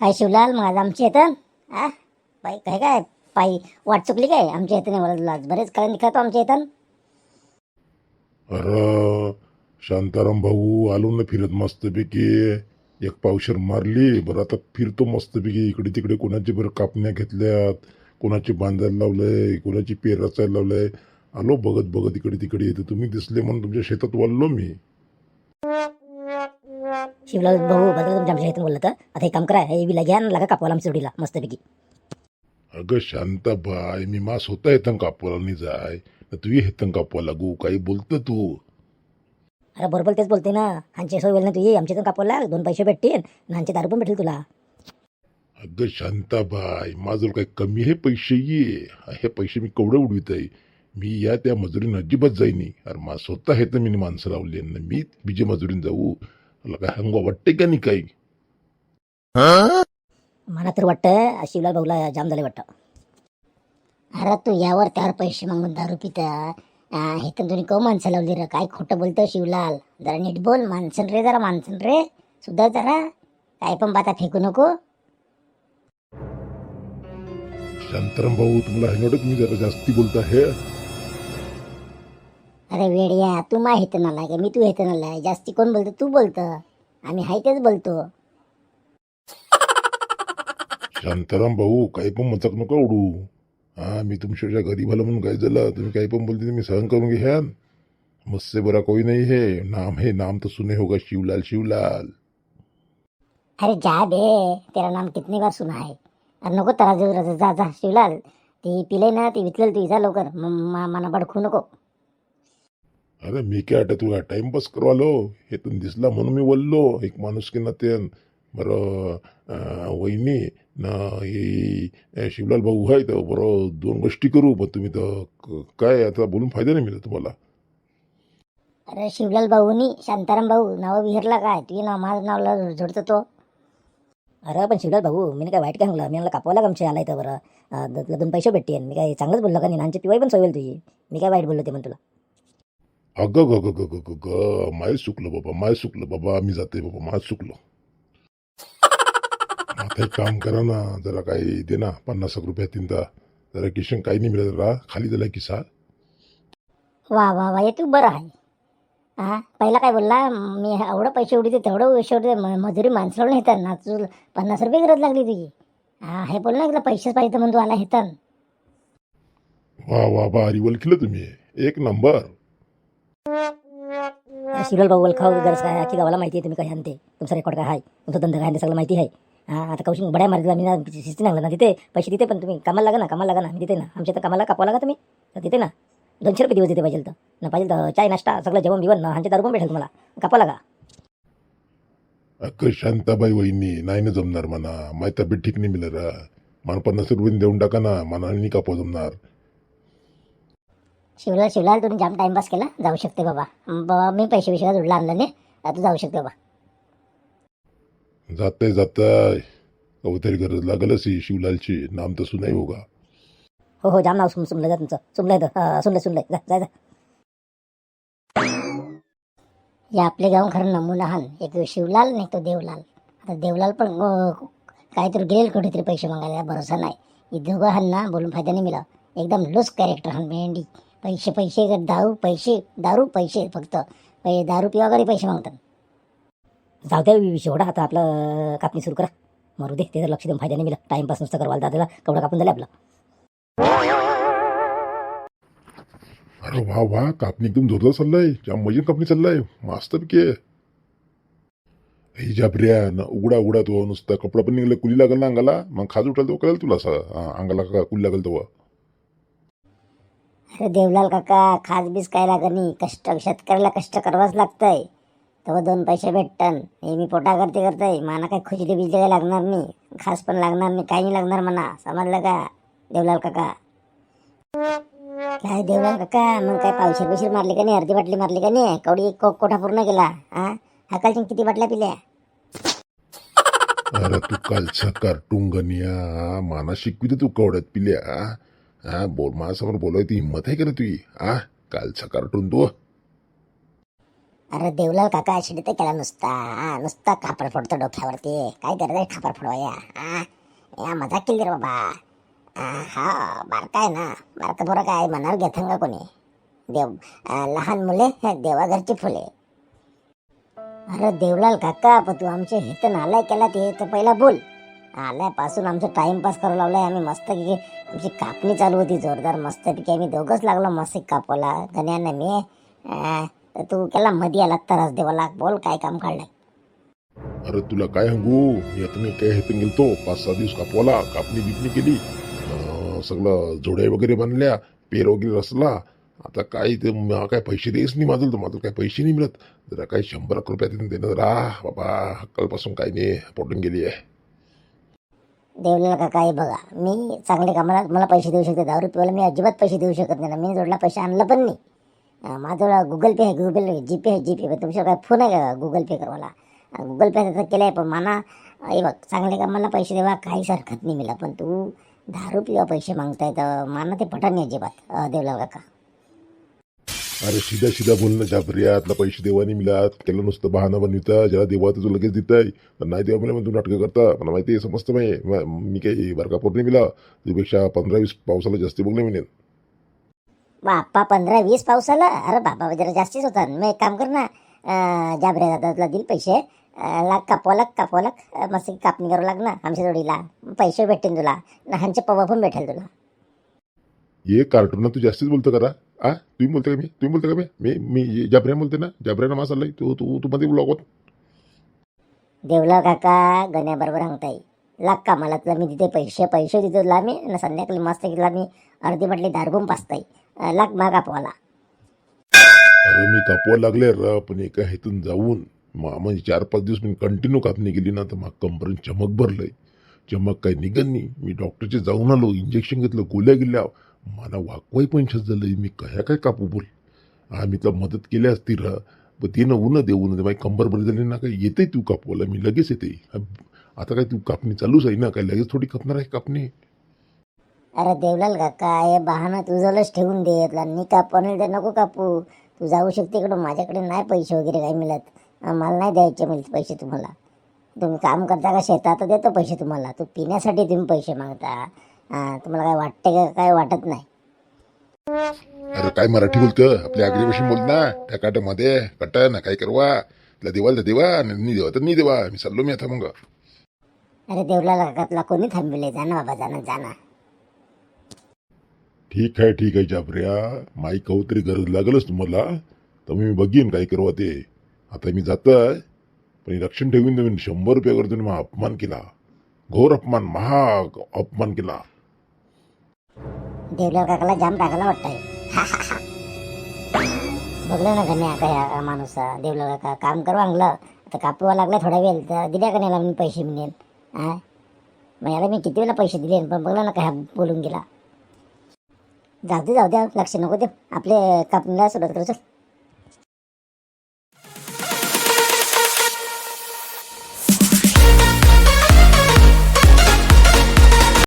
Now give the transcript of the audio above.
काय शिवलाल मग आज आमची येतं आ? बाई काय काय? पायी वाट चुकली काय? आमच्या येतं नाही मला बरेच कारण निघतो आमच्या येतं अरे शांताराम भाऊ आलो ना फिरत मस्तपैकी एक पावशर मारली. बरं आता फिरतो मस्तपैकी. इकडे तिकडे कोणाची बरं कापण्या घेतल्यात? कोणाची बांधायला लावलंय? कोणाची पेर रचायला लावलंय? आलो बघत बघत इकडे तिकडे येते. तुम्ही दिसले म्हणून तुमच्या शेतात वाललो मी. शिवलाल भाऊ बदल तुमच्या आमच्या येतं बोललं तर आता एक काम करा हे विला घ्या आणि लागा कापवाला आमच्या जोडीला मस्तपैकी. अगं शांताबाई मी मा स्वतः येतं कापवाला नाही जाय. तर तू येतं कापवा लागू काही बोलतं तू. अरे बरोबर तेच बोलते ना. हांचे सोय बोल ना तुझी आमच्या इथून कापवाला दोन पैसे भेटतील आणि हांचे दारू पण भेटेल तुला. अगं शांताबाई माझं काही कमी हे पैसे ये. हे पैसे मी केवढे उडवित आहे? मी या त्या मजुरीनं अजिबात जाईनी अरे मा स्वतः हे तर मी माणसं लावली ना मी बीजे मजुरीन जाऊ. मला काय हंगा वाटते का नाही काही मला तर वाटतं शिवलाल भाऊला जाम झाले वाटतं अरे तू यावर त्यावर पैसे मागून दारू पिता हे तर तुम्ही कौ माणसं लावली रे काय खोटं बोलतो शिवलाल जरा नीट बोल माणसं रे जरा माणसं रे सुद्धा जरा काय पण बाता फेकू नको शांताराम भाऊ तुम्हाला हे नव्हतं तुम्ही जरा जास्ती बोलता हे अरे वेड्या तू मा हेत नालाय का? मी तू हेत नालाय जास्ती कोण बोलतो? तू बोलतं. आम्ही हाय तेच बोलतो. शांताराम भाऊ काही पण मचक नका उडू हा मी तुमच्या घरी भलं म्हणून काय झालं. तुम्ही काही पण बोलते तुम्ही सहन करून घ्या मुझसे बरा कोई नहीं है. नाम है नाम तो सुने होगा शिवलाल शिवलाल. अरे जा बे तेरा नाम कितनी बार सुना है. अरे नको तराजू जा जा शिवलाल. ती पिले ना ती विचलेल तू जा लवकर. म- मा- मला बडखू नको. अरे मी काय आता तुला टाइमपास करवालो हे तर दिसला म्हणून मी बोललो. एक माणूस की ते बरं वहिनी ना हे शिवलाल भाऊ आहे तर बरं दोन गोष्टी करू. पण तुम्ही तर क- काय आता बोलून फायदा नाही मिळत तुम्हाला. अरे शिवलाल भाऊनी शांताराम भाऊ नाव विहरला काय? तुझे नाव माझं नावला जोडतो तो. अरे पण शिवलाल भाऊ मी काय वाईट काय म्हणलं? मी कापवाला कमचे आलाय तर बरं. दोन पैसे भेटतील. मी काय चांगलंच बोललो का नाही नांची तिवाई पण सोयेल तुझी. मी काय वाईट बोललो ते म्हणून तुला? अगं ग ग ग ग ग ग माय चुकलं बाबा माय चुकलं बाबा मी जाते बाबा माय चुकलो आता एक काम करा ना जरा काही दे ना पन्नास रुपया तीन जरा किशन काही नाही मिळत जरा खाली झाला किसा वा वा वा हे तू बरं आहे. हा पहिला काय बोलला मी एवढं पैसे उडीते तेवढं पैसे उडीते म- मजुरी माणसाला येतात ना तू पन्नास रुपये गरज लागली तुझी. हा हे बोल ना तुला पैसेच पाहिजे म्हणून तू आला येतात वा वा वा रिवल केलं तुम्ही. एक नंबर. शिरोल भाऊ खाऊ गरज काय की गावाला माहिती आहे तुम्ही काय आणते? तुमचा रेकॉर्ड काय आहे? तुमचा धंदा काय सगळं माहिती आहे. हा आता कौशिक बड्या मार्ग मी ना शिस्ती लागला ना तिथे. पैसे तिथे पण तुम्ही. कामाला लागा ना कामाला लागा ना तिथे ना. आमच्या तर कामाला कापावं लागा तुम्ही. तर तिथे ना. दोनशे रुपये दिवस तिथे पाहिजे तर. ना पाहिजे तर चाय नाश्ता सगळं जेवण बिवण ना आमच्या दारू पण भेटेल तुम्हाला. कापा लागा. अक्क शांताबाई वहिनी नाही ना जमणार म्हणा. माझी तब्येत ठीक नाही मिळणार मला पन्नास रुपये देऊन टाका ना. मला नाही कापा जमणार. शिवलाल शिवलाल तुम्ही जाम टाइमपास केला? जाऊ शकते बाबा. बाबा मी पैसे विषयाला जोडला आणलं नाही. आता जाऊ शकते बाबा. जाताय जाताय. कवतरी गरज लागलच ही शिवलालची. नाम तर सुनाई होगा. हो हो जाम नाव सुम सुमलं जा तुमचं. सुमलंय तर हा, सुमलंय सुमलंय. जा जा जा. या आपले गाव खरं नमुना हान एक शिवलाल नाही तो देवलाल. आता देवलाल पण अं, काहीतरी गेल कुठेतरी पैसे मागायला. भरोसा नाही. हे दोघं हान ना बोलून फायदा नाही मिळाला. एकदम लूज कॅरेक्टर हान मेंढी. पैसे पैसे दारू पैसे दारू पैसे फक्त. पै दारू पिवा घरी पैसे मागतात. जाऊ द्या एवढा आता आपलं कापणी सुरू करा. मारू दे ते जर लक्ष देऊन फायदा नाही मिळाला टाइमपास नुसतं करवाल दादाला कवडा कापून झाले आपलं. अरे वा वा कापणी एकदम जोरदार चाललाय. जाम मजीन कापणी चाललाय. मस्त पैकी ही जाबऱ्या ना उघडा उघडा तो नुसता कपडा पण निघाला कुली लागल ना अंगाला. मग खाज उठाल तो कळेल तुला असं. अंगाला कुली लागल तेव्हा? अरे देवलाल काका खास बीस काय लागत नाही. कष्ट शेतकऱ्याला कष्ट करावंच लागतंय. तेव्हा दोन पैसे भेटतन हे मी पोटा करते करतंय. मला काय खुजली बिजली काय लागणार नाही. खास पण लागणार नाही. काही नाही लागणार म्हणा. समजलं का देवलाल काका? काय देवलाल काका? मग काय पावशे बिशीर मारली का नाही? अर्धी बाटली मारली का नाही? कवडी को कोठा पूर्ण केला? हा हकालची किती बाटल्या पिल्या? अरे तू कालच्या कार्टून गनिया माना शिकवी तू कवड्यात पिल्या? हा बोल माझ्यासमोर बोलायची हिंमत आहे का रे तुझी? हा कालचा कार्टून तू. अरे देवलाल काका शिडी तर केला नुसता. हा नुसता कापड फोडतो डोक्यावरती. काय करत आहे खापर फोडवाया हा या मजा केली रे बाबा. हा बारका आहे ना. बारका पोरं काय मनावर घेतं का कोणी? देव लहान मुले हे देवाघरची फुले. अरे देवलाल काका पण तू आमचे हित नालाय केला ते तर पहिला बोल. आल्यापासून आमचं टाइमपास करू आहे आम्ही मस्त की आमची कापणी चालू होती जोरदार मस्तपैकी आम्ही दोघंच लागलो मस्त कापायला गण्यानं मी तर तू केला मध्ये आला त्रास देवाला बोल काय काम काढलंय? अरे तुला काय सांगू यात मी काय हेतून गेलतो. पाच सहा दिवस कापवाला कापणी बिपणी केली. अं, सगळं जोड्या वगैरे बांधल्या पेर वगैरे रचला. आता काय ते मला काय पैसे देस नाही माझं तर माझं काय पैसे नाही मिळत. जरा काही शंभर एक रुपया देणं जरा बाबा हक्कलपासून काही नाही पोटून गेली आहे. देवलेला काका हे बघा. मी चांगले कामाला मला पैसे देऊ शकते. दहा रुपयाला मी अजिबात पैसे देऊ शकत नाही. ना मी जोडला पैसे आणलं पण नाही. माझं गुगल पे आहे. गुगल जीपे आहे जीपे पे तुमच्या काय फोन आहे का गुगल पे करवाला गुगल पे तर केलं आहे पण मला हे बघ चांगले कामाला पैसे देवा काहीच हरकत नाही मिळा पण तू दहा रुपये पैसे मागताय तर मला ते पटत नाही अजिबात. देवला देवलाल काका. अरे सीधा सीधा बोलणं जाबऱ्यातला पैसे देवा नाही मिळत त्याला नुसतं बहाणा बनविता ज्याला देवा तर तू लगेच देताय. पण नाही देवा मला तू नाटकं करता. मला माहिती आहे समजतं माहिती. म- काही बरका पोट नाही मिळा तुझ्यापेक्षा पंधरा वीस पावसाला जास्त बघले मी बाप्पा पंधरा वीस पावसाला? अरे बाबा जरा जास्तीच होता मी एक काम कर ना अं, जाबरे दादा तुला दिल पैसे लाग कापवा लाग कापवा लाग. अं, मस्त कापणी करावं लाग ना आमच्या जोडीला. पैसे भेटतील तुला. लहानचे पवा पण भेटेल तुला. ये कार्टून तू जास्तीच बोलतो करा. आ तुम्ही बोलते का मी? तुम्ही बोलते का मी? मी मी जाबऱ्या बोलते ना जाबऱ्यानं मा चाललंय तू तू तू मध्ये ब्लॉग देवला काका गण्याबरोबर सांगता येईल लाग का मला तुला मी तिथे पैसे पैसे देतो तुला मी आणि संध्याकाळी मस्त तुला मी अर्धी म्हटली दारबून पाचता येईल लाग मा कापवाला अरे मी कापवा लागले र पण एका ह्यातून जाऊन म्हणजे चार पाच दिवस मी कंटिन्यू कापणी केली ना तर मग कंपनीत चमक भरलंय. चमक काही निघन नाही. मी डॉक्टरचे जाऊन आलो इंजेक्शन घेतलं गोळ्या गेल्या मला वाकवाई पंचस झालं मी कया काय कापू बोल? आम्ही तर मदत केली असती र. पण ते न ऊन देऊ न माझी कंबर बरी झाली ना काही येते तू कापवायला? मी लगेच येते. आता काय तू कापणी चालूच आहे ना? काय लगेच थोडी कापणार आहे कापणी? अरे देवलाल काका हे बहाना तुझ्यालाच ठेवून दे. मी नी कापू नको कापू. तू जाऊ शकते इकडं माझ्याकडे नाही पैसे वगैरे काही मिळत. मला नाही द्यायचे मिळत पैसे तुम्हाला. तुम्ही काम करता का? शेतात देतो पैसे तुम्हाला. तू पिण्यासाठी तुम्ही पैसे मागता. हां तुम्हाला काय वाटते का काय वाटत नाही? अरे काय मराठी बोलतं आपल्या आगरीपासून बोल ना त्या काट्यामध्ये कट ना काय करवा? तिला देवाला तर देवा नाही देवा तर नाही देवा. मी चाललो मी आता मग. अरे देवलाल काका तुला कोणी थांबविले जा ना बाबा जाना जाना ठीक आहे ठीक आहे जाबऱ्या. माई कहू तरी गरज लागलच तुम्हाला. तर मी बघीन काय करवा ते. आता मी जातोय. पण हे लक्षण ठेवीन तुम्ही शंभर रुपयावर तुम्ही मला अपमान केला. घोर अपमान महाग अपमान केला. देवलाल काकाला जाम टाकायला वाटतंय. बघलं ना गण्या आता या माणूस देवलाल काका काम करू आणलं आता कापवा लागला थोडा वेळ तर दिल्या का नाही मी पैसे मिळेल हां मग याला मी किती वेळा पैसे दिले पण बघलं ना काय बोलून गेला. जाऊ दे जाऊ द्या लक्ष नको दे आपले कापणीला सुरुवात करू चल.